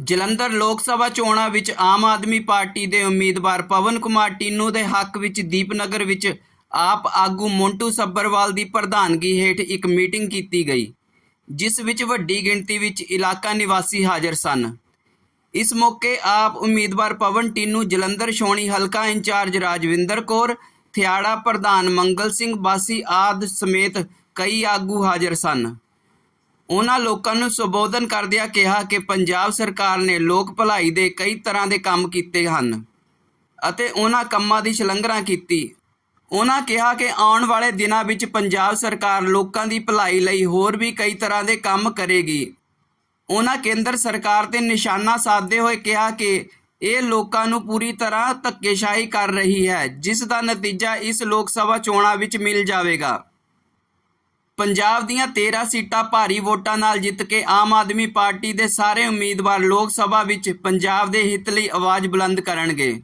ਜਲੰਧਰ ਲੋਕ ਸਭਾ ਚੋਣਾਂ ਵਿੱਚ ਆਮ ਆਦਮੀ ਪਾਰਟੀ ਦੇ ਉਮੀਦਵਾਰ ਪਵਨ ਕੁਮਾਰ ਟੀਨੂ ਦੇ ਹੱਕ ਵਿੱਚ ਦੀਪਨਗਰ ਵਿੱਚ ਆਪ ਆਗੂ ਮੋਂਟੂ ਸੱਬਰਵਾਲ ਦੀ ਪ੍ਰਧਾਨਗੀ ਹੇਠ ਇੱਕ ਮੀਟਿੰਗ ਕੀਤੀ ਗਈ, ਜਿਸ ਵਿੱਚ ਵੱਡੀ ਗਿਣਤੀ ਵਿੱਚ ਇਲਾਕਾ ਨਿਵਾਸੀ ਹਾਜ਼ਰ ਸਨ। ਇਸ ਮੌਕੇ ਆਪ ਉਮੀਦਵਾਰ ਪਵਨ ਟੀਨੂ, ਜਲੰਧਰ ਛਾਉਣੀ ਹਲਕਾ ਇੰਚਾਰਜ ਰਾਜਵਿੰਦਰ ਕੌਰ, ਥਿਆੜਾ ਪ੍ਰਧਾਨ ਮੰਗਲ ਸਿੰਘ ਬਾਸੀ ਆਦ ਸਮੇਤ ਕਈ ਆਗੂ ਹਾਜ਼ਰ ਸਨ। ਉਹਨਾਂ ਲੋਕਾਂ ਨੂੰ ਸੰਬੋਧਨ ਕਰਦਿਆਂ ਕਿਹਾ ਕਿ ਪੰਜਾਬ ਸਰਕਾਰ ਨੇ ਲੋਕ ਭਲਾਈ ਦੇ ਕਈ ਤਰ੍ਹਾਂ ਦੇ ਕੰਮ ਕੀਤੇ ਹਨ ਅਤੇ ਉਹਨਾਂ ਕੰਮਾਂ ਦੀ ਸ਼ਲੰਘਣਾ ਕੀਤੀ। ਉਹਨਾਂ ਕਿਹਾ ਕਿ ਆਉਣ ਵਾਲੇ ਦਿਨਾਂ ਵਿੱਚ ਪੰਜਾਬ ਸਰਕਾਰ ਲੋਕਾਂ ਦੀ ਭਲਾਈ ਲਈ ਹੋਰ ਵੀ ਕਈ ਤਰ੍ਹਾਂ ਦੇ ਕੰਮ ਕਰੇਗੀ। ਉਹਨਾਂ ਕੇਂਦਰ ਸਰਕਾਰ ਤੇ ਨਿਸ਼ਾਨਾ ਸਾਧਦੇ ਹੋਏ ਕਿਹਾ ਕਿ ਇਹ ਲੋਕਾਂ ਨੂੰ ਪੂਰੀ ਤਰ੍ਹਾਂ ਧੱਕੇਸ਼ਾਹੀ ਕਰ ਰਹੀ ਹੈ, ਜਿਸ ਦਾ ਨਤੀਜਾ ਇਸ ਲੋਕ ਸਭਾ ਚੋਣਾਂ ਵਿੱਚ ਮਿਲ ਜਾਵੇਗਾ। ਪੰਜਾਬ ਦੀਆਂ 13 ਸੀਟਾਂ ਭਾਰੀ ਵੋਟਾਂ ਨਾਲ ਜਿੱਤ ਕੇ ਆਮ ਆਦਮੀ ਪਾਰਟੀ ਦੇ ਸਾਰੇ ਉਮੀਦਵਾਰ ਲੋਕ ਸਭਾ ਵਿੱਚ ਪੰਜਾਬ ਦੇ ਹਿੱਤ ਲਈ ਆਵਾਜ਼ ਬੁਲੰਦ ਕਰਨਗੇ।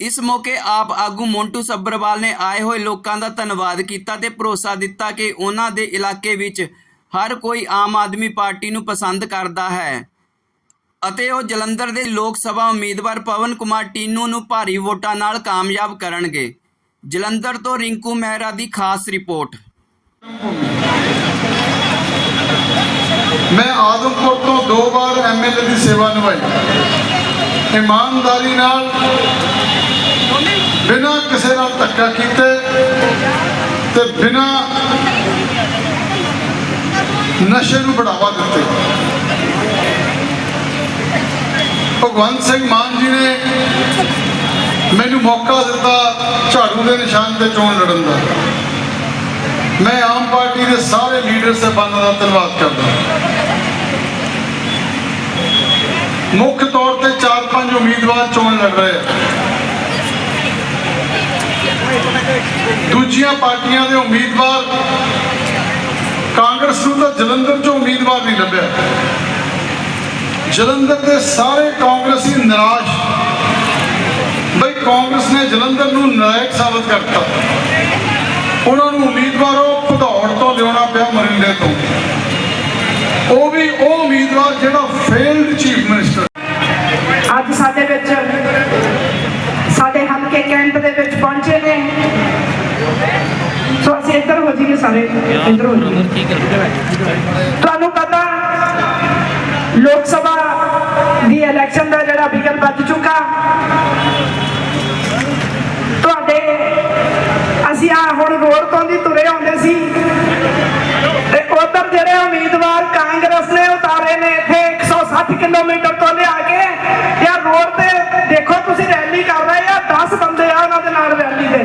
ਇਸ ਮੌਕੇ ਆਪ ਆਗੂ ਮੋਂਟੂ ਸੱਬਰਵਾਲ ਨੇ ਆਏ ਹੋਏ ਲੋਕਾਂ ਦਾ ਧੰਨਵਾਦ ਕੀਤਾ ਤੇ ਭਰੋਸਾ ਦਿੱਤਾ ਕਿ ਉਹਨਾਂ ਦੇ ਇਲਾਕੇ ਵਿੱਚ ਹਰ ਕੋਈ ਆਮ ਆਦਮੀ ਪਾਰਟੀ ਨੂੰ ਪਸੰਦ ਕਰਦਾ ਹੈ ਅਤੇ ਉਹ ਜਲੰਧਰ ਦੇ ਲੋਕ ਸਭਾ ਉਮੀਦਵਾਰ ਪਵਨ ਕੁਮਾਰ ਟੀਨੂ ਨੂੰ ਭਾਰੀ ਵੋਟਾਂ ਨਾਲ ਕਾਮਯਾਬ ਕਰਨਗੇ। ਜਲੰਧਰ ਤੋਂ ਰਿੰਕੂ ਮਹਿਰਾ ਦੀ ਖਾਸ ਰਿਪੋਰਟ। ਮੈਂ ਆਦਮਪੁਰ ਤੋਂ ਦੋ ਵਾਰ ਐਮਐਲਏ ਦੀ ਸੇਵਾ ਨਿਭਾਈ। ਇਮਾਨਦਾਰੀ ਨਾਲ ਬਿਨਾਂ ਕਿਸੇ ਨਾਲ ਧੱਕਾ ਕੀਤੇ ਤੇ ਬਿਨਾਂ ਨਸ਼ੇ ਨੂੰ ਬੜਾਵਾ ਦਿੱਤੇ। ਭਗਵੰਤ ਸਿੰਘ ਮਾਨ ਜੀ ਨੇ ਮੈਨੂੰ ਮੌਕਾ ਦਿੱਤਾ ਝਾੜੂ ਦੇ ਨਿਸ਼ਾਨ ਤੇ ਚੋਣ ਲੜਨ ਦਾ। ਮੈਂ ਆਮ ਪਾਰਟੀ ਦੇ ਸਾਰੇ ਲੀਡਰ ਸਾਹਿਬਾਨਾਂ ਦਾ ਧੰਨਵਾਦ ਕਰਦਾ ਮੁੱਖ ਤੌਰ ਤੇ ਚਾਰ ਪੰਜ ਉਮੀਦਵਾਰ ਚੋਣ ਲੜ ਰਹੇ ਆ। ਦੂਜੀਆਂ ਪਾਰਟੀਆਂ ਦੇ ਉਮੀਦਵਾਰ ਕਾਂਗਰਸ ਨੂੰ ਤਾਂ ਜਲੰਧਰ ਚੋਂ ਉਮੀਦਵਾਰ ਨਹੀਂ ਲੱਭਿਆ। ਜਲੰਧਰ ਦੇ ਸਾਰੇ ਕਾਂਗਰਸੀ ਨਿਰਾਸ਼ ਬਈ ਕਾਂਗਰਸ ਨੇ ਜਲੰਧਰ ਨੂੰ ਨਾਇਕ ਸਾਬਤ ਕਰਤਾ। ਉਹਨਾਂ ਨੂੰ ਉਮੀਦਵਾਰੋਂ ਭਦੌੜ ਤੋਂ ਲਿਆਉਣਾ ਪਿਆ ਮਰਿੰਡੇ ਤੋਂ। ਉਹ ਵੀ ਉਹ ਉਮੀਦਵਾਰ ਜਿਹੜਾ ਫੇਲਡ ਚੀਫ ਮਿਨਿਸਟਰ ਅੱਜ ਸਾਡੇ ਵਿੱਚ ਸਾਡੇ ਹਲਕੇ ਕੈਂਟ ਦੇ ਵਿੱਚ ਪਹੁੰਚੇ ਨੇ ਸੋ ਅਸੀਂ ਇੱਧਰ ਹੋ ਜਾਈਏ ਸਾਰੇ ਇੱਧਰ ਹੋ ਜਾਈਏ। ਤੁਹਾਨੂੰ ਪਤਾ ਲੋਕ ਸਭਾ ਦੀ ਇਲੈਕਸ਼ਨ ਦਾ ਜਿਹੜਾ ਵਿਗਲ ਵੱਜ ਚੁੱਕਾ। ਤੁਹਾਡੇ ਅਸੀਂ ਆ ਹੁਣ ਰੋਡ ਤੋਂ ਦੀ ਤੁਰੇ ਆਉਂਦੇ ਸੀ। ਤੇ ਉਧਰ ਜਿਹੜੇ ਉਮੀਦਵਾਰ ਕਾਂਗਰਸ ਨੇ ਉਤਾਰੇ ਨੇ ਇੱਥੇ 160 ਕਿਲੋਮੀਟਰ ਤੋਂ ਲਿਆ ਕੇ ਯਾ ਰੋਡ ਤੇ ਦੇਖੋ ਤੁਸੀਂ ਰੈਲੀ ਕਰ ਰਹੇ ਆ 10 ਬੰਦੇ ਆ ਉਹਨਾਂ ਦੇ ਨਾਲ ਰੈਲੀ ਦੇ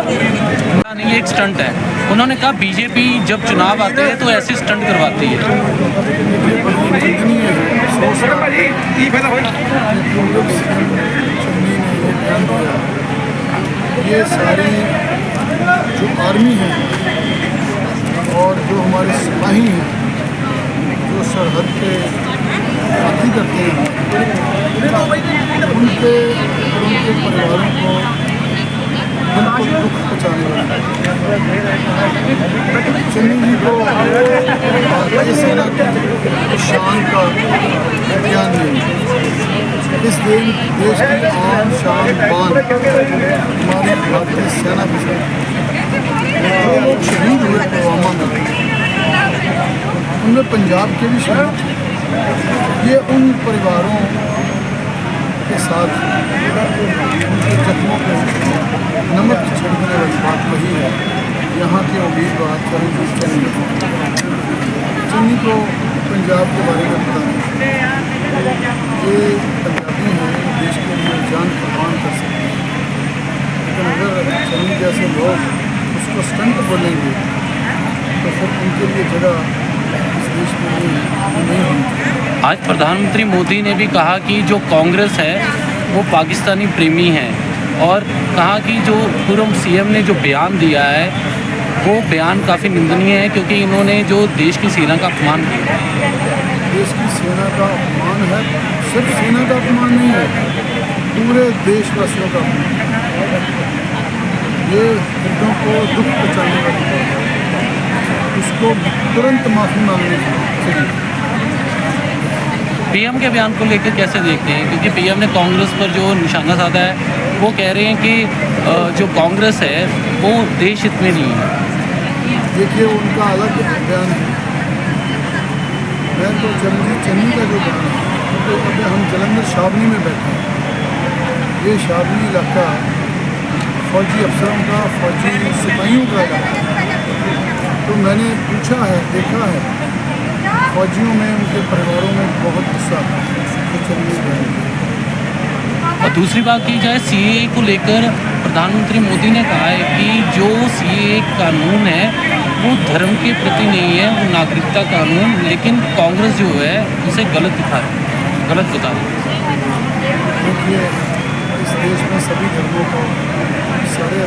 नहीं ये एक स्टंट है। उन्होंने कहा बीजेपी जब चुनाव आते हैं तो ऐसे स्टंट करवाती है। ये सारी जो आर्मी है और जो हमारे सिपाही हैं, जो सरहद पे भर्ती करते हैं, उनके उनके परिवारों को चन्नी जी को की शान का ज्ञान इस देश देश की आन शान बान हमारी भारतीय सेना की जो लोग शहीद हुए पुलवामा में उनमें पंजाब के भी शहीद। ये उन परिवारों के साथ उनके जख्मों को नमक छिड़कने वाली बात वही है। यहाँ के उम्मीदवार चरण चन्नी चन्नी को पंजाब के बारे में पता नहीं। ये पंजाबी हैं, देश के लिए जान कुर्बान कर सकते हैं। लेकिन अगर चंद जैसे लोग उसको स्टंट बोलेंगे तो फिर उनके लिए जगह आज प्रधानमंत्री मोदी ने भी कहा कि जो कांग्रेस है, वो पाकिस्तानी प्रेमी है और कहा कि जो पूर्व सीएम ने जो बयान दिया है वो बयान काफ़ी निंदनीय है क्योंकि इन्होंने जो देश की सेना का अपमान किया। देश की सेना का अपमान है? सिर्फ़ सेना का अपमान नहीं है पूरे देशवासियों का अपमान ये हिंदुओं को दुख पहुँचाने का उसको तुरंत माफ़ी मांगनी चाहिए। पीएम के बयान को लेकर कैसे देखते हैं? क्योंकि पीएम ने कांग्रेस पर जो निशाना साधा है वो कह रहे हैं कि जो कांग्रेस है, वो देश हित में नहीं है। देखिए, उनका अलग बयान है। मैं तो चंदी चन्नी का जो बयान है क्योंकि अभी हम जलंधर शाबनी में बैठे हैं। ये शाबनी इलाका फौजी अफसरों का, फौजी सिपाहियों का इलाका तो मैंने पूछा है, देखा है, फौजियों में, उनके परिवारों में बहुत गुस्सा था तो चलिए। और दूसरी बात की जाए सीए को लेकर प्रधानमंत्री मोदी ने कहा है कि जो सीए कानून है, वो धर्म के प्रति नहीं है, वो नागरिकता कानून, लेकिन कांग्रेस जो है, उसे गलत दिखा रही है गलत बता रही है देश में सभी धर्मों सारे।